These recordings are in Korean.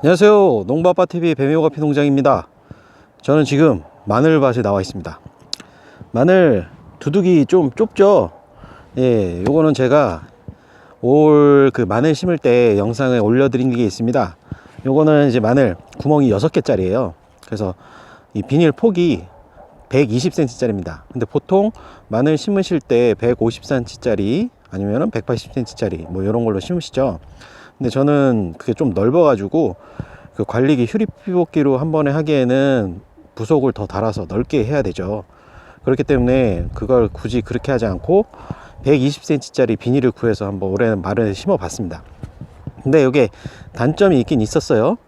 안녕하세요. 농부아빠TV 뱀이오가피 농장입니다. 저는 지금 마늘밭에 나와 있습니다. 마늘 두둑이 좀 좁죠? 예, 요거는 제가 올 그 마늘 심을 때 영상에 올려드린 게 있습니다. 요거는 이제 마늘 구멍이 6개 짜리예요. 그래서 이 비닐 폭이 120cm짜리입니다. 근데 보통 마늘 심으실 때 150cm짜리 아니면은 180cm짜리 뭐 이런 걸로 심으시죠. 근데 저는 그게 좀 넓어가지고 그 관리기 휴리피복기로 한 번에 하기에는 부속을 더 달아서 넓게 해야 되죠. 그렇기 때문에 그걸 굳이 그렇게 하지 않고 120cm짜리 비닐을 구해서 한번 올해는 마늘을 심어 봤습니다. 근데 이게 단점이 있긴 있었어요.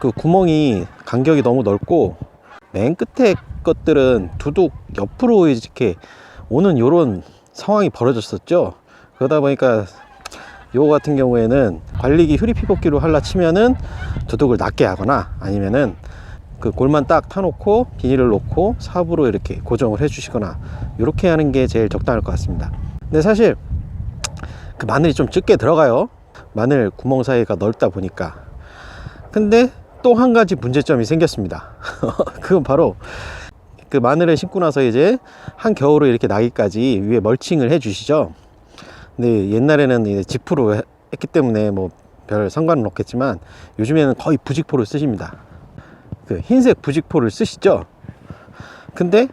그 구멍이 간격이 너무 넓고 맨 끝에 것들은 두둑 옆으로 이렇게 오는 요런 상황이 벌어졌었죠. 그러다 보니까 요거 같은 경우에는 관리기 휴리피복기로 할라 치면은 두둑을 낮게 하거나 아니면은 그 골만 딱 타놓고 비닐을 놓고 삽으로 이렇게 고정을 해 주시거나 이렇게 하는 게 제일 적당할 것 같습니다. 근데 사실 그 마늘이 좀 적게 들어가요. 마늘 구멍 사이가 넓다 보니까. 근데 또 한 가지 문제점이 생겼습니다. 그건 바로 그 마늘을 심고 나서 이제 한 겨울을 이렇게 나기까지 위에 멀칭을 해 주시죠 근데 옛날에는 이제 지프로 해- 했기 때문에 뭐 별 상관은 없겠지만 요즘에는 거의 부직포를 쓰십니다. 그 흰색 부직포를 쓰시죠. 근데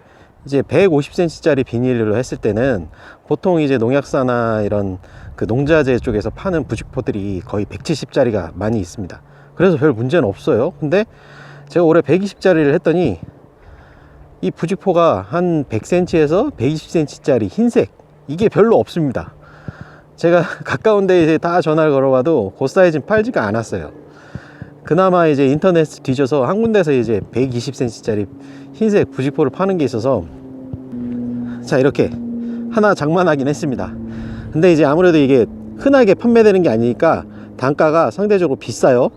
이제 150cm짜리 비닐로 했을 때는 보통 이제 농약사나 이런 그 농자재 쪽에서 파는 부직포들이 거의 170짜리가 많이 있습니다. 그래서 별 문제는 없어요. 근데 제가 올해 120짜리를 했더니 이 부직포가 한 100cm에서 120cm짜리 흰색 이게 별로 없습니다. 제가 가까운 데 이제 다 전화를 걸어봐도 그 사이즈는 팔지가 않았어요. 그나마 이제 인터넷 뒤져서 한 군데서 이제 120cm짜리 흰색 부직포를 파는 게 있어서 자 이렇게 하나 장만하긴 했습니다. 근데 이제 아무래도 이게 흔하게 판매되는 게 아니니까 단가가 상대적으로 비싸요.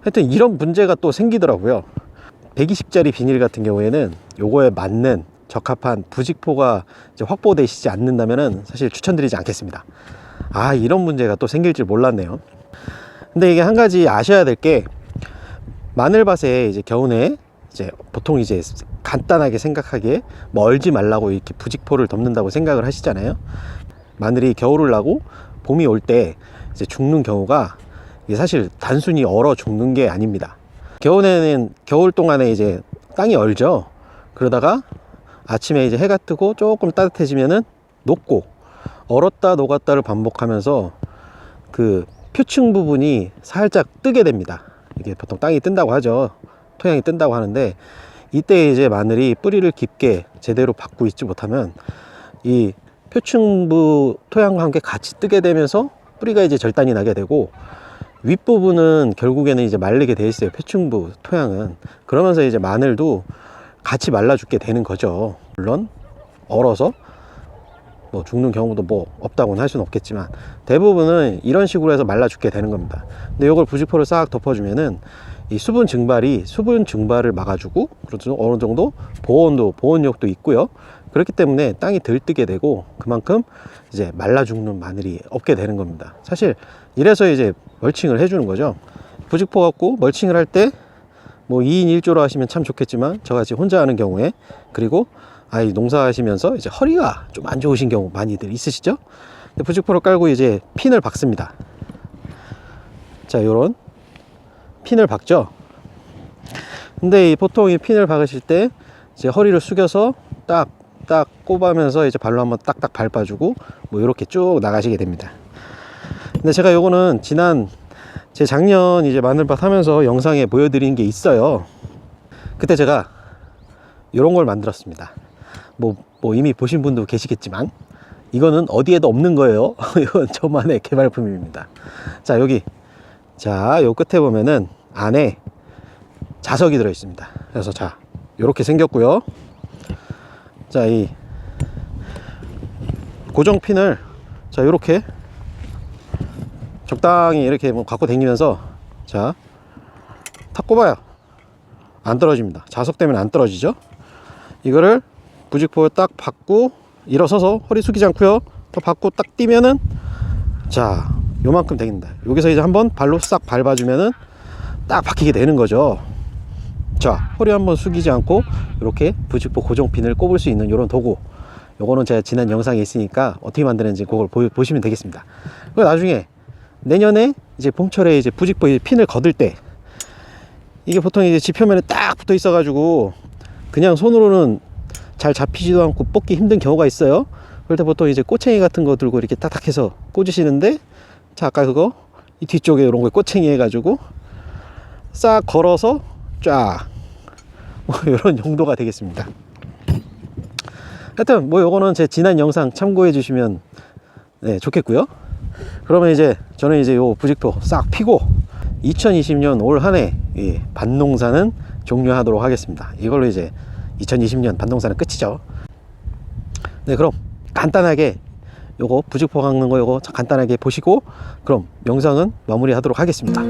하여튼 이런 문제가 또 생기더라고요. 120짜리 비닐 같은 경우에는 요거에 맞는 적합한 부직포가 확보되시지 않는다면은 사실 추천드리지 않겠습니다. 아 이런 문제가 또 생길 줄 몰랐네요. 근데 이게 한 가지 아셔야 될 게 마늘밭에 이제 겨우내 이제 보통 이제 간단하게 생각하기에 멀지 말라고 이렇게 부직포를 덮는다고 생각을 하시잖아요. 마늘이 겨울을 나고 봄이 올 때 이제 죽는 경우가 이게 사실 단순히 얼어 죽는 게 아닙니다. 겨울에는 겨울 동안에 이제 땅이 얼죠. 그러다가 아침에 이제 해가 뜨고 조금 따뜻해지면은 녹고 얼었다 녹았다를 반복하면서 그 표층 부분이 살짝 뜨게 됩니다. 이게 보통 땅이 뜬다고 하죠. 토양이 뜬다고 하는데 이때 이제 마늘이 뿌리를 깊게 제대로 받고 있지 못하면 이 표층부 토양과 함께 같이 뜨게 되면서 뿌리가 이제 절단이 나게 되고 윗부분은 결국에는 이제 말리게 돼 있어요. 표층부 토양은. 그러면서 이제 마늘도 같이 말라 죽게 되는 거죠. 물론 얼어서 뭐 죽는 경우도 뭐 없다고는 할 수는 없겠지만 대부분은 이런 식으로 해서 말라 죽게 되는 겁니다. 근데 이걸 부직포를 싹 덮어주면은 이 수분 증발이 수분 증발을 막아주고 그래서 어느 정도 보온도 보온력도 있고요. 그렇기 때문에 땅이 덜 뜨게 되고 그만큼 이제 말라 죽는 마늘이 없게 되는 겁니다. 사실 이래서 이제 멀칭을 해주는 거죠. 부직포 갖고 멀칭을 할 때 뭐 2인 1조로 하시면 참 좋겠지만 저같이 혼자 하는 경우에 그리고 아이 농사하시면서 이제 허리가 좀 안 좋으신 경우 많이들 있으시죠? 근데 부직포를 깔고 이제 핀을 박습니다. 자, 요런 핀을 박죠. 근데 이 보통 이 핀을 박으실 때 이제 허리를 숙여서 딱 딱 꼽으면서 이제 발로 한번 딱딱 밟아주고 뭐 이렇게 쭉 나가시게 됩니다. 근데 제가 요거는 지난 제 작년 이제 마늘밭 하면서 영상에 보여드린 게 있어요. 그때 제가 이런 걸 만들었습니다. 뭐, 뭐 이미 보신 분도 계시겠지만 이거는 어디에도 없는 거예요. 이건 저만의 개발품입니다. 자 여기 자 요 끝에 보면은 안에 자석이 들어 있습니다. 그래서 자 이렇게 생겼고요. 자 이 고정 핀을 자 이렇게 적당히 이렇게 뭐 갖고 다니면서 자 탁 꼽아요. 안 떨어집니다. 자석 때문에 안 떨어지죠. 이거를 부직포에 딱 받고 일어서서 허리 숙이지 않고요. 또 받고 딱 뛰면은 자 요만큼 되겠습니다. 여기서 이제 한번 발로 싹 밟아주면은 딱 박히게 되는 거죠. 자, 허리 한번 숙이지 않고 이렇게 부직포 고정핀을 꼽을 수 있는 이런 도구. 요거는 제가 지난 영상에 있으니까 어떻게 만드는지 그걸 보, 보시면 되겠습니다. 그리고 나중에 내년에 이제 봄철에 이제 부직포 이 핀을 거들 때 이게 보통 이제 지표면에 딱 붙어 있어 가지고 그냥 손으로는 잘 잡히지도 않고 뽑기 힘든 경우가 있어요. 그럴 때 보통 이제 꼬챙이 같은 거 들고 이렇게 딱딱해서 꽂으시는데 자 아까 그거 이 뒤쪽에 이런 거에 꼬챙이 해가지고 싹 걸어서 쫙 뭐 이런 용도가 되겠습니다. 하여튼 뭐 요거는 제 지난 영상 참고해 주시면 네, 좋겠고요. 그러면 이제 저는 이제 요 부직포 싹 피고 2020년 올 한해 이 밭농사는 종료하도록 하겠습니다. 이걸로 이제 2020년 밭농사는 끝이죠. 네, 그럼 간단하게 요거 부직포 깎는 거 요거 간단하게 보시고 그럼 영상은 마무리 하도록 하겠습니다.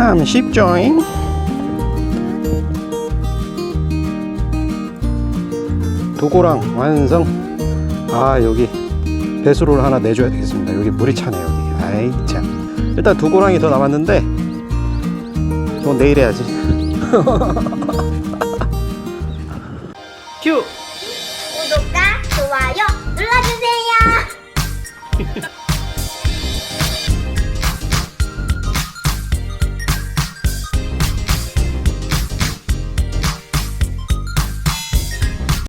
참 쉽죠잉? 도고랑 완성. 아 여기 배수로를 하나 내줘야 되겠습니다. 여기 물이 차네 여기. 아이 참. 일단 두고랑이 더 남았는데 또 내일 해야지. 큐. 구독과 좋아요 눌러주세요.